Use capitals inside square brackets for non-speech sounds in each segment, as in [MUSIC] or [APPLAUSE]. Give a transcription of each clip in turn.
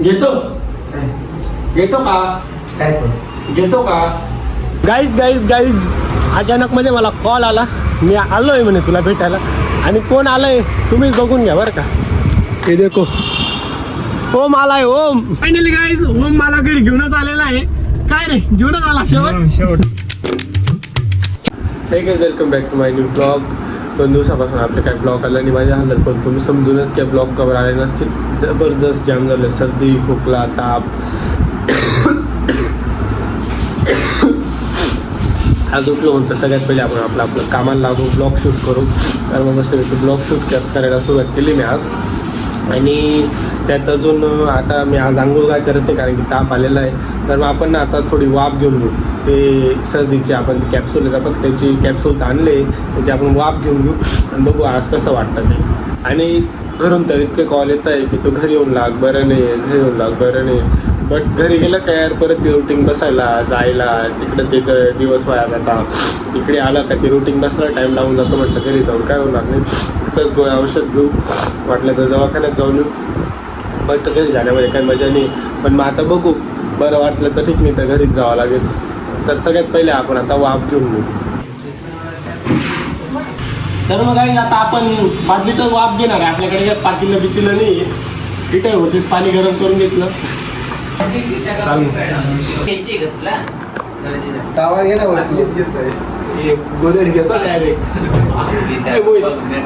घेतो? घेतो का? काय घेतो का? गाईज गाईज गाईज अचानक मध्ये मला कॉल आला. मी आलोय म्हणे तुला भेटायला. आणि कोण आलंय तुम्हीच बघून घ्या बरं का. हे देखो. ओम आलाय ओम. फायनली गाईज ओम मला घरी घेऊनच आलेला आहे. काय रे? घेऊनच आला शेवट? शेवट. हे welcome back to my new blog दोन दिवसापासून आपले काय ब्लॉक आला आणि माझ्या हालत पण तुम्ही समजूनच काय ब्लॉक कवर आले नसतील. जबरदस्त जाम झालं सर्दी खोकला ताप. आज उठलो म्हणतो सगळ्यात पहिले आपण आपलं आपलं कामाला लागू ब्लॉग शूट करू. कारण मग मस्त ब्लॉग शूट करायला सुरुवात केली मी आज. आणि त्यात अजून आता मी आज आंघोळ काय करत नाही कारण की ताप आलेला आहे. तर मग आपण आता थोडी वाफ घेऊन घेऊ. ते सर्दीचे आपण कॅप्सूल आहेत आपण त्याची कॅप्सूल आणले त्याची आपण वाफ घेऊन घेऊ आणि बघू आज कसं वाटतं ते. आणि घरून तर इतके कॉल येत आहे की तो घरी येऊन लाग बरं नाही घरी येऊन लाग बरं नाही बट घरी गेलं काय यार परत ती रुटीन बसायला जायला तिकडं ते दिवस वाया जाता इकडे आला का ती रुटीन बसायला टाईम लावून जातो म्हटलं घरी जाऊन काय होणार नाही. प्लस गोळ्या औषध घेऊ वाटलं तर दवाखान्यात जाऊन येऊ. बट घरी जाण्यामध्ये काही मजा नाही. पण मग आता बघू. बरं वाटलं तर ठीक नाही तर घरीच जावं लागेल. तर सगळ्यात पहिले आपण आता वाफ घेऊन घेऊ. तर मग काही आता आपण बादलीतच वाफ घेणार आहे. आपल्याकडे काही पातीलं बितीलं नाही आहे. होतीच पाणी गरम करून घेतलं. सर्दीला? तावा गेला वरती. हे गोदड घेतो डायरेक्ट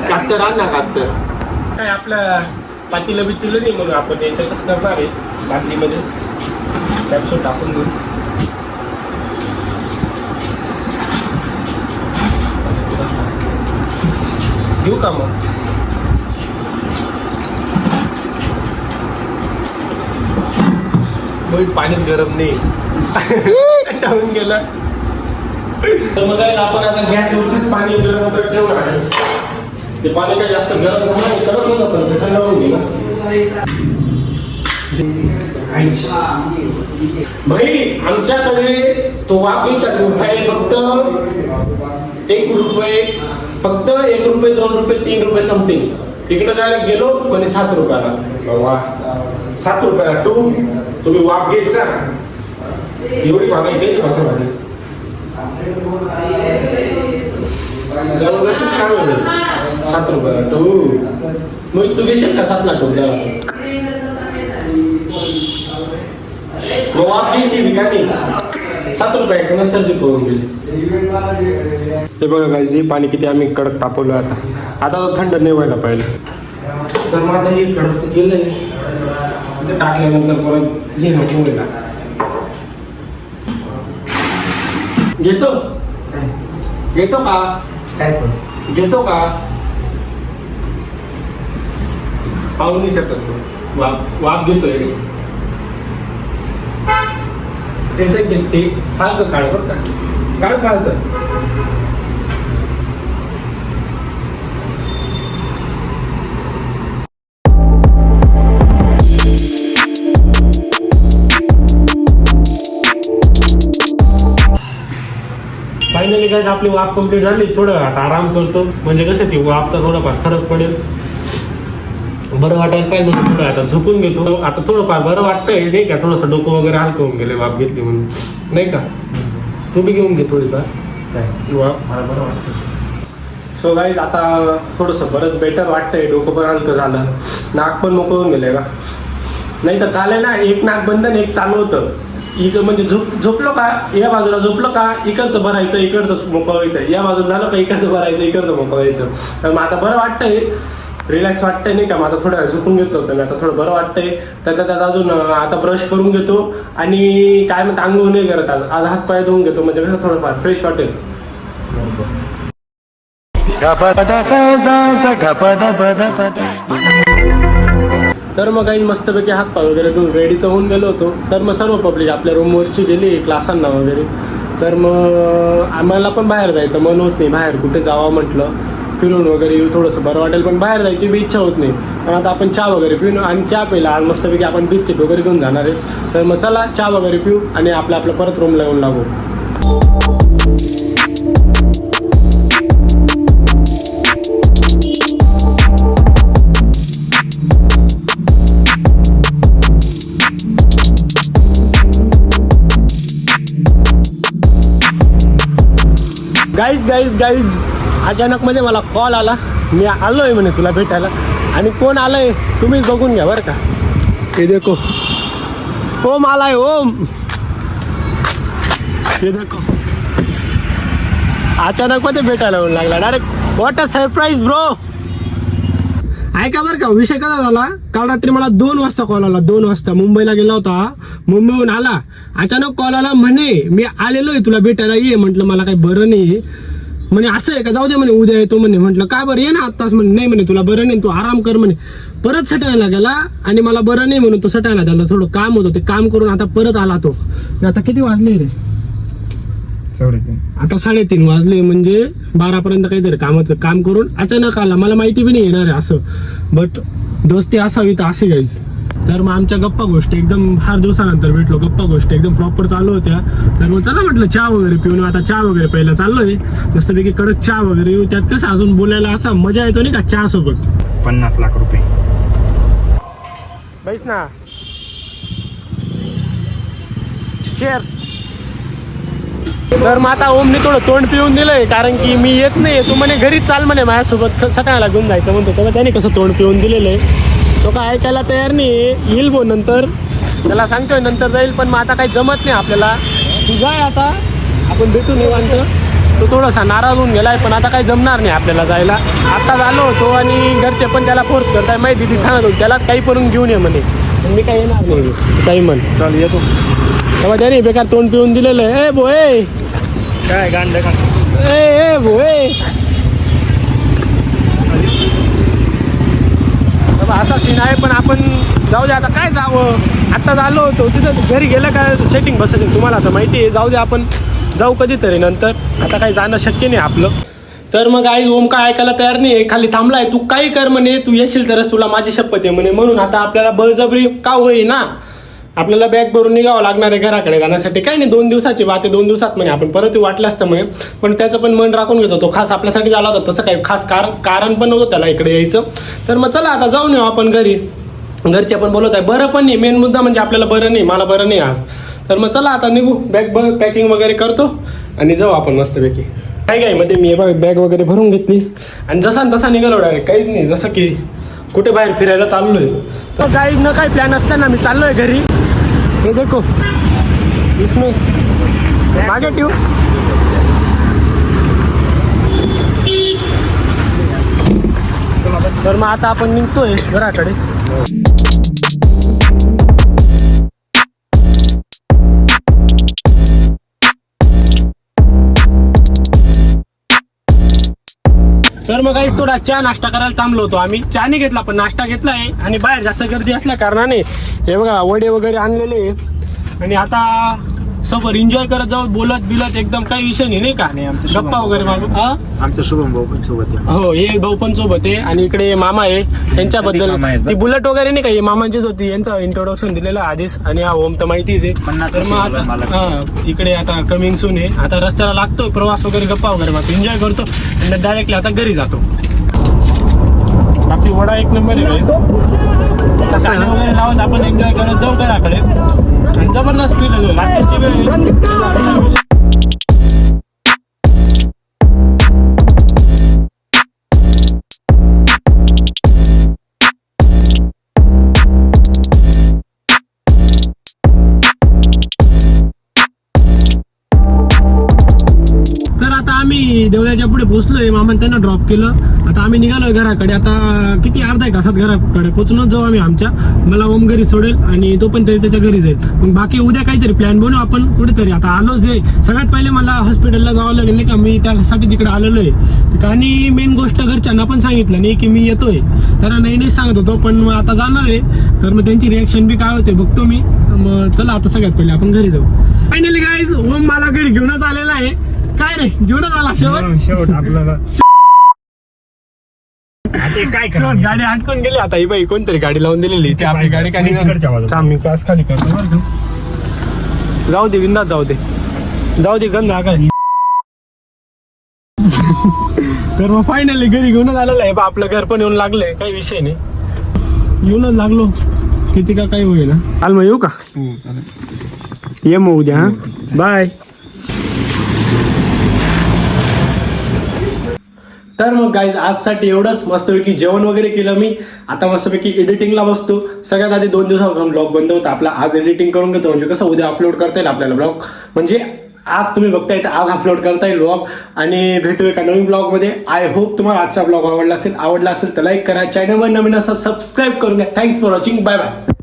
कात्तर आण ना कात्तर. काय आपल्या पातीला बितीलं नाही म्हणून आपण याच्यातच करणार आहे बादलीमध्ये कॅप्सूल टाकून देऊ. घेऊ का मग? पाणीच गरम नाही. [LAUGHS] कंटाळून गेलं. तर मग काय आपण आता गॅसवरतीच पाणी गरम वगैरे ठेवणार आहे. ते पाणी काही जास्त गरम नाही, कडक होतं पण थंड होऊन गेलं भाई आमच्याकडे तो ग्रुप आहे फक्त एक रुपये फक्त एक रुपये दोन रुपये तीन रुपये समथिंग इकडे डायरेक्ट गेलो म्हणजे सात रुपयाला. सात रुपयाला. टू तुम्ही वाप घ्यायचा. एवढी महागाई कशी जबरदस्तच काम आहे सात रुपयाला टू मग तू घेशील का सात लाख रुपयाला मग वाप घ्यायची रिकामी सात रुपये सर्दी पळून गेली हे बघा काय जे पाणी किती आम्ही कडक तापवलं आता. आता तर थंड नाही व्हायला पाहिजे. तर मग आता हे कडक ते टाकल्यानंतर परत हे नको व्हायला. घेतो. घेतो का? काय पण. घेतो का? पाहू नाही शकत तो. वाप वाप घेतोय ते सांगेल ते फाळक काढ बरं का. काढ फाळक फायनली काय आपली वाफ कंप्लीट झाली थोडं आता आराम करतो. म्हणजे कसं ती वाफचा थोडाफार फरक पडेल. बरं वाटायला पाहिजे म्हणून थोडं आता झोपून घेतो. आता थोडंफार बरं वाटतंय नाही का? थोडंसं डोकं वगैरे हलकं होऊन गेले वाफ घेतली म्हणून. नाही का? तू बी घेऊन घे थोडीफार. काय? वाफ मला बरं वाटतं सो गाईज आता थोडंसं बरंच बेटर वाटतंय डोकं पण हलकं झालं. नाक पण मोकळं होऊन गेलंय का नाही तर काल ना एक नाक बंद आणि एक चालू होतं. इकडं म्हणजे झोप झोपलो का? या बाजूला झोपलो का? इकडचं भरायचं इकडचं मोकळं व्हायचं या बाजूला झालं का? इकडचं भरायचं इकडचं मोकळं व्हायचं तर मग आता बरं वाटतंय. रिलॅक्स वाटतंय नाही का? मग आता थोडं झोपून घेतो. होतं मी आता थोडं बरं वाटतंय. त्याच्या त्यात अजून आता ब्रश करून घेतो. आणि काय म्हणतं आंघोळ नाही करत आज. आज हात पाय धुवून घेतो. म्हणजे कसं थोडंफार फ्रेश वाटेल. तर मग काही मस्तपैकी हात पाय वगैरे घेऊन रेडी तर होऊन गेलो होतो. तर मग सर्व पब्लिक आपल्या रूमवरची गेली क्लासांना वगैरे. तर मग आम्हाला पण बाहेर जायचं मन होत नाही. बाहेर कुठे जावं म्हटलं फिरून वगैरे येऊ थोडंसं बरं वाटेल पण बाहेर जायची बी इच्छा होत नाही. पण आता आपण चहा वगैरे पिऊ आणि चहा पिला आज मस्तपैकी आपण बिस्किट वगैरे घेऊन जाणार आहे. तर मग चला चहा वगैरे पिऊ आणि आपलं आपलं परत रूमला येऊन लागू. गाईज गाईज गाईज अचानक मध्ये मला कॉल आला. मी आलोय म्हणे तुला भेटायला. आणि कोण आलंय तुम्हीच बघून घ्या बरं का. हे देखो. ओम आलाय ओम. हे देखो. अचानक मध्ये भेटायला लागला. Direct what a surprise bro ऐका बरं का? विषय कसा झाला? काल रात्री मला दोन वाजता कॉल आला दोन वाजता. मुंबईला गेला होता. मुंबईहून आला. अचानक कॉल आला म्हणे मी आलेलो आहे तुला भेटायला ये. म्हटलं मला काही बरं नाही म्हणे असं आहे का? जाऊ दे म्हणे उद्या येतो म्हणे. म्हटलं काय बरं? ये ना आत्ताच म्हणे. नाही म्हणे तुला बरं नाही तू आराम कर म्हणे. परत सटायला गेला आणि मला बरं नाही म्हणून तो सटायला त्याला थोडं काम होतं ते काम करून आता परत आला तो. आता किती वाजले रे? आता साडेतीन वाजले म्हणजे बारापर्यंत काहीतरी कामाचं काम करून अचानक आला. मला माहिती बी नाही येणार आहे असं. बट दोस्ती असावी तर असे गाईज तर मग आमच्या गप्पा गोष्टी एकदम फार दिवसानंतर भेटलो. गप्पा गोष्टी एकदम प्रॉपर चालू होत्या. तर मग चला म्हटलं चहा वगैरे पिऊन. आता चहा वगैरे पहिला चाललोय. मस्तपैकी कडक चहा वगैरे येऊ. त्यात कसं अजून बोलायला असा मजा येतो नाही का चहा सोबत? पन्नास लाख रुपये. बैस ना. चेअर्स तर मग आता ओमने थोडं तोंड पिऊन दिलंय कारण की मी येत नाही तू म्हणे घरीच चाल म्हणे माझ्यासोबत. सकाळला घेऊन जायचं म्हणतो. तेव्हा त्याने कसं तोंड पिऊन दिलेलं आहे तो काय ऐकायला तयार नाही येईल भो नंतर. त्याला सांगतोय नंतर जाईल पण मग आता काही जमत नाही आपल्याला. तू जाय आता. आपण भेटू निवांत. तो थोडासा नाराज होऊन गेलाय पण आता काही जमणार नाही आपल्याला जायला. आता झालो होतो आणि घरचे पण त्याला फोर्स करताय. माहिती दिदी सांगत होती त्याला काही पण घेऊन ये म्हणे. मी काही येणार नाही. तू काही म्हण. चल येतो. तेव्हा त्याने बेकार तोंड पिऊन दिलेलं आहे ए भो ए. काय गांड असा सीन आहे पण आपण जाऊ दे आता काय जावं? आता झालो होतो तिथं घरी गेलं का सेटिंग बसायचं तुम्हाला आता माहिती आहे जाऊ दे आपण जाऊ कधीतरी नंतर. आता काही जाणं शक्य नाही आपलं. तर मग आई ओम काय ऐकायला तयार नाही खाली थांबलाय. तू काही कर म्हणे तू येशील तरच तुला माझी शपथ आहे म्हणे. म्हणून आता आपल्याला बळजबरी का होई ना आपल्याला बॅग भरून निघावं लागणार आहे घराकडे जाण्यासाठी. काही नाही दोन दिवसाची बात आहे दोन दिवसात म्हणे आपण परत वाटलं असतं म्हणे. पण त्याचं पण मन राखून घेतो तो खास आपल्यासाठी झाला होता तसं काही खास कारण कारण पण नव्हतं त्याला इकडे यायचं. तर मग चला आता जाऊन येऊ आपण घरी. घरचे पण बोलत आहे बरं पण नाही मेन मुद्दा म्हणजे आपल्याला बरं नाही मला बरं नाही आज. तर मग चला आता निघू बॅग पॅकिंग वगैरे करतो आणि जाऊ आपण मस्तपैकी. काय काय मध्ये मी बॅग वगैरे भरून घेतली. आणि जसा न तसा निघालो डायरेक्ट काहीच नाही जसं की कुठे बाहेर फिरायला चाललोय. तर काही न काही प्लॅन असताना मी चाललोय घरी. ये देखो। इसमें मागे ट्यूब। तर मग आता आपण निघतोय घराकडे. तर मग काहीच थोडा चहा नाश्ता करायला थांबलो होतो आम्ही. चहा नाही घेतला पण नाश्ता घेतला आहे. आणि बाहेर जास्त गर्दी असल्या कारणाने हे बघा वडे वगैरे आणलेले आणि आता सोबत एन्जॉय करत जाऊ बोलत बिलत एकदम काही विषय नाही नाही का? आमचं शुभम गप्पा वगैरे मागू हा? आमचं शुभम भाऊ पण सोबत आहे. हो हे भाऊ पण सोबत आहे. आणि इकडे मामा आहे त्यांच्याबद्दल मामा आहेत बरं. ती बुलेट वगैरे नाही का हे मामांचीच होती. यांचं इंट्रोडक्शन दिलेलं आधीच. आणि हा ओम तर माहितीच आहे. पन्नास तर मग वर्षाचा आता मालक. हा इकडे आता कमिंग सून आहे. आता रस्त्याला लागतोय प्रवास वगैरे गप्पा वगैरे मागतो एन्जॉय करतो. आणि डायरेक्टली आता घरी जातो. बाकी वडा एक नंबर आहे. guys. आता वगैरे लावत आपण एन्जॉय करत जाऊ घराकडे. आणि जबरदस्त फील होतो रात्रीची वेळ तर आता आम्ही देवळ्याच्या पुढे पोहोचलोय. मामान त्यांना ड्रॉप केलं. आता आम्ही निघालोय घराकडे. आता किती अर्धा एक तासात घराकडे पोचूनच जाऊ आम्ही आमच्या. मला ओम घरी सोडेल आणि तो पण तरी त्याच्या घरी जाईल मग बाकी उद्या काहीतरी प्लॅन बनवू आपण कुठेतरी. आता आलोच आहे सगळ्यात पहिले मला हॉस्पिटलला जावं लागेल नाही का? मी त्यासाठी तिकडे आलेलो आहे. आणि मेन गोष्ट घरच्यांना पण सांगितलं नाही की मी येतोय. त्यांना नाही नाही सांगत होतो पण मग आता जाणार आहे. तर मग त्यांची रिॲक्शन बी काय होते बघतो मी. मग चला आता सगळ्यात पहिले आपण घरी जाऊ. फायनली गाईज ओम मला घरी घेऊनच आलेला आहे. काय रे? घेऊनच आला शेवट. शेवट आपल्याला. काय शेवट करणार? गाडी अटकून गेली आता. ही बाई कोणतरी गाडी लावून दिलेली. ती आपली गाडी का तिकडच्या बाजूला. थांब, मी कास खाली करतो बरं का. जाऊ दे विंदात जाऊ दे. जाऊ दे गंध काय तर मग फायनली घरी घेऊनच आलेलं आहे. बा आपलं घर पण येऊन लागलंय. काही विषय नाही. येऊनच लागलो. किती का काही होईल चाल मग येऊ का? ये मग उद्या हा? बाय तर मग गाईज आजसाठी एवढंच. मस्तपैकी जेवण वगैरे केलं मी. आता मस्तपैकी एडिटिंगला बसतो. सगळ्यात आधी दोन दिवसापासून ब्लॉग बंद होता. आपला आज एडिटिंग करून घेतो. म्हणजे कसं उद्या अपलोड करता येईल आपल्याला ब्लॉग म्हणजे आज तुम्ही बघताय तर आज अपलोड करता येईल ब्लॉग आणि भेटू एका नवीन ब्लॉगमध्ये आय होप तुम्हाला आजचा ब्लॉग आवडला असेल. आवडला असेल तर लाईक करा. चॅनलवर नवीन असं सबस्क्राईब करून घ्या. Thanks for watching bye bye